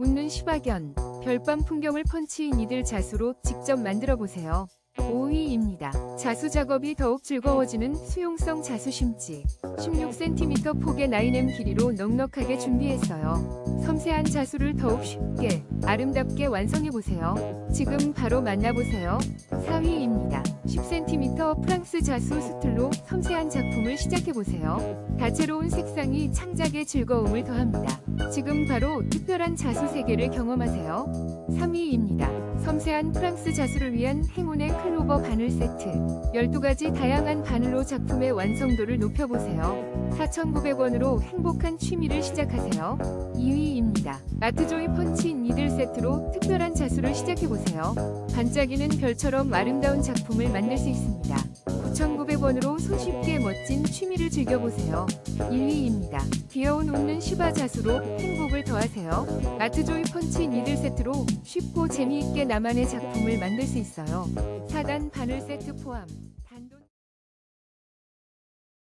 웃는 시바견, 별밤 풍경을 펀치 니들 자수로 직접 만들어 보세요. 5위입니다. 자수 작업이 더욱 즐거워지는 수용성 자수 심지. 16cm 폭의 9M 길이로 넉넉하게 준비했어요. 섬세한 자수를 더욱 쉽게, 아름답게 완성해 보세요. 지금 바로 만나보세요. 4위입니다. 10cm 프랑스 자수 스틀로 섬세한 작품을 시작해 보세요. 다채로운 색상이 창작의 즐거움을 더합니다. 지금 바로 특별한 자수 세계를 경험하세요. 3위입니다. 섬세한 프랑스 자수를 위한 행운의 클로버 바늘 세트. 12가지 다양한 바늘로 작품의 완성도를 높여보세요. 4,900원으로 행복한 취미를 시작하세요. 2위입니다. 마트조이 펀치 니들 세트로 특별한 자수를 시작해보세요. 반짝이는 별처럼 아름다운 작품을 만들 수 있습니다. 9,900원으로 손쉽게 멋진 취미를 즐겨보세요. 1위입니다. 귀여운 웃는 시바 자수로 행복을 더하세요. 마트조이 펀치 니들 세트로 쉽고 재미있게 나만의 작품을 만들 수 있어요. 4단 바늘 세트 포함.